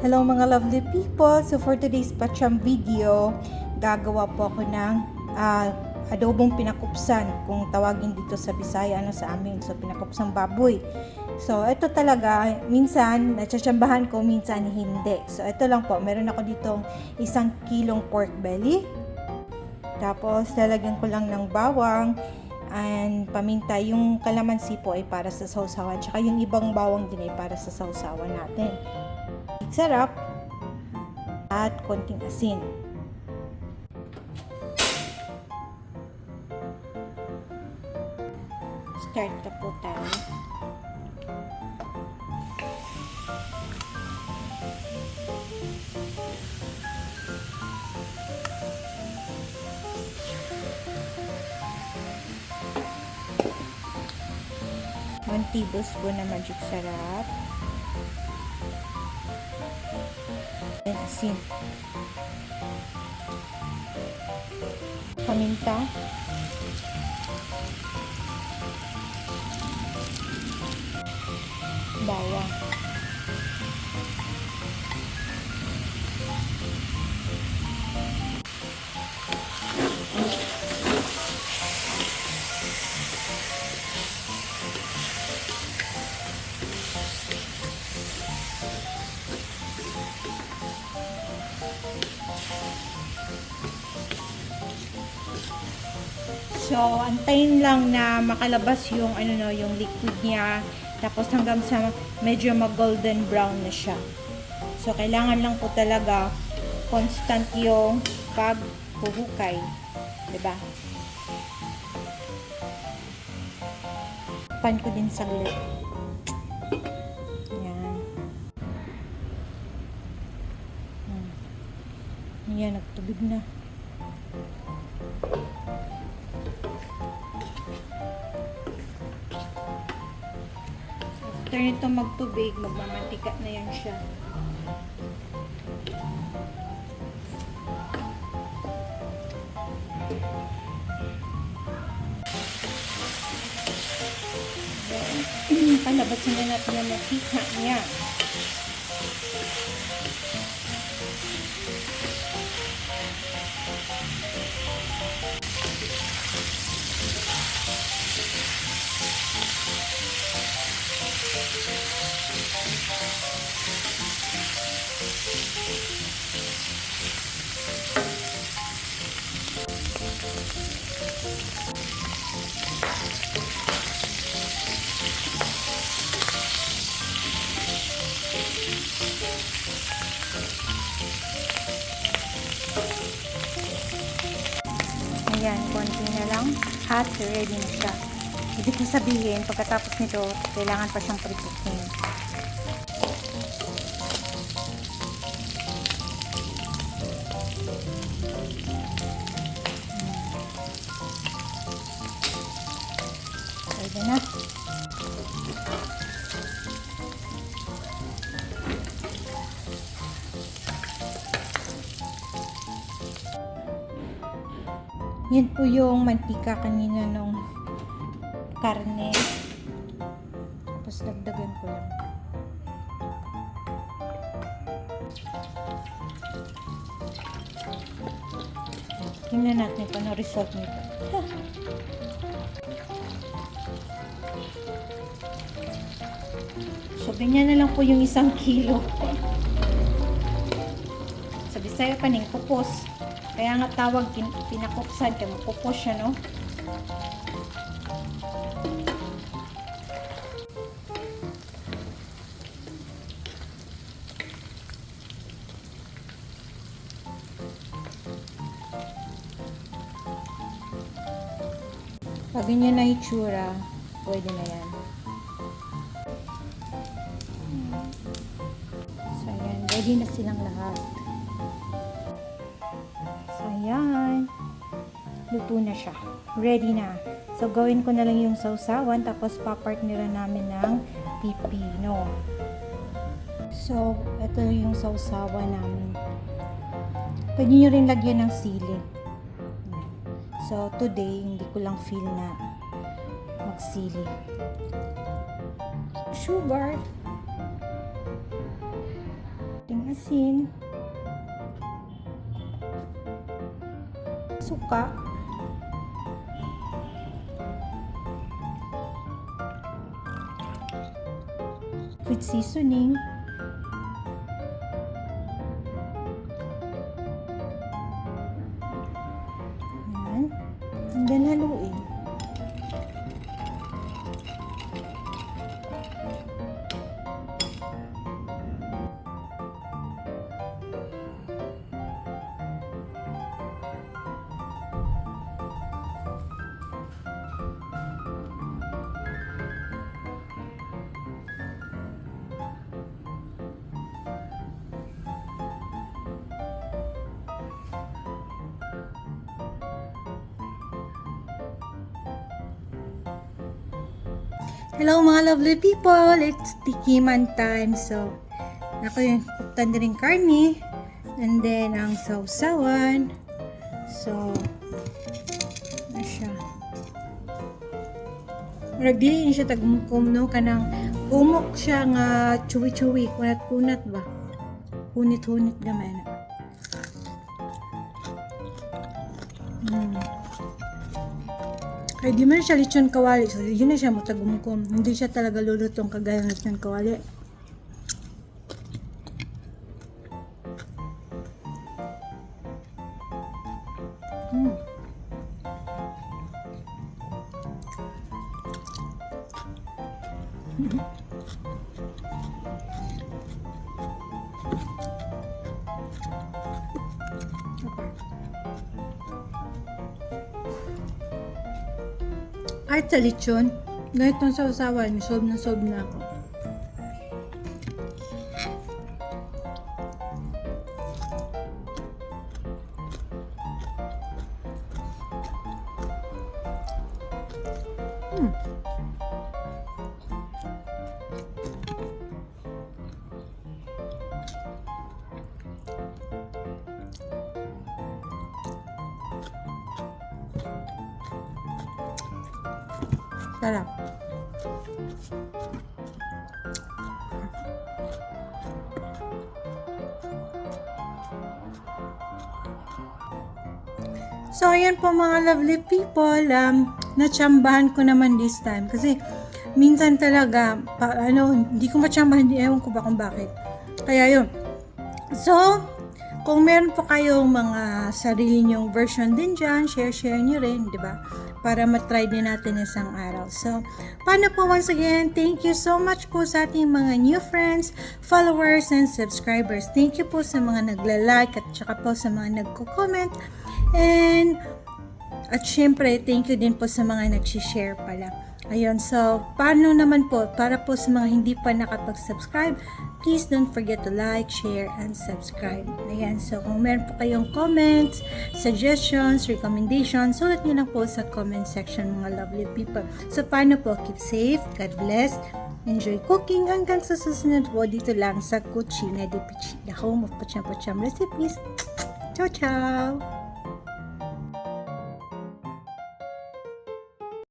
Hello mga lovely people! So for today's Pacham video, gagawa po ako ng ah, adobong pinakupsan kung tawagin dito sa Bisaya ano sa amin. So pinakupsang baboy. So ito talaga, minsan natsatsambahan ko, minsan hindi. So ito lang po, meron ako ditong isang kilong pork belly. Tapos lalagyan ko lang ng bawang and paminta. Yung kalamansi po ay para sa sausawan. Tsaka yung ibang bawang din ay para sa sausawan natin sarap at konting asin. Start na po tayo. One tablespoon na magic sarap. And asin. Paminta. Bawang. So, antayin lang na makalabas yung ano no, yung liquid niya. Tapos hanggang sa medyo mag-golden brown na siya. So, kailangan lang po talaga constant yung paghuhukay. 'Di ba? Pan ko din saglit. Yan. Hmm. Yan, nagtubig na. After nito magtubig, magmamantika na yan siya. Palabasin na natin yung mantika niya. Ayan, konti na lang. At ready na siya. Ibig sabihin, pagkatapos nito, kailangan pa siyang pritukin. Pwede na. Yan po yung mantika kanina nung karne. Tapos dagdagan ko lang. Tingnan natin kung ano result nito. So, ganyan na lang po yung isang kilo. Sa Bisaya pa ning kupos. Kaya nga tawag kin- pinakupsan kaya makupos siya, no? Pag ganyan na itsura, pwede na yan. So, ayan. Ready na silang lahat. So, ayan. Luto na siya. Ready na. So, gawin ko na lang yung sausawan tapos papartnera namin ng pipino. So, ito yung sausawan namin. Pwede nyo rin lagyan ng sili. So, today, hindi ko lang feel na magsili. Sugar. Ting asin, suka, with seasoning, Then haluin. Hello mga lovely people! It's tikiman time. So, ako yung kuktan rin karni. And then, ang sausawan. So, na siya. Murag dili ni siya tagmukom no kanang umok siya nga chewy-chewy, kunat-kunat ba? Hunit-hunit gamay na. Ay, di man siya lechon kawali. So, yun na siya matagumkom. Hindi siya talaga lulutong kagaya ng lechon kawali. Kahit sa lechon, ganito sa usawan, sob na sob na ako. Hmm. Sarap. So, ayan po mga lovely people. Um, natsambahan ko naman this time. Kasi, minsan talaga, pa, ano, hindi ko matsambahan. Hindi, ewan ko ba kung bakit. Kaya yun. So, kung meron po kayong mga sarili nyong version din dyan, share-share nyo rin, di ba? Para matry din natin isang araw. So, paano po once again, thank you so much po sa ating mga new friends, followers, and subscribers. Thank you po sa mga nagla-like at saka po sa mga nagko-comment. And, at syempre, thank you din po sa mga nag-share pala. Ayun, so, paano naman po, para po sa mga hindi pa nakapag-subscribe, please don't forget to like, share, and subscribe. Ayan, so kung meron po kayong comments, suggestions, recommendations, sulat nyo lang po sa comment section mga lovely people. So, paano po? Keep safe, God bless, enjoy cooking, hanggang sa susunod po dito lang sa Cucina de Pichi, the home of Pacham Pacham recipes. Ciao, ciao!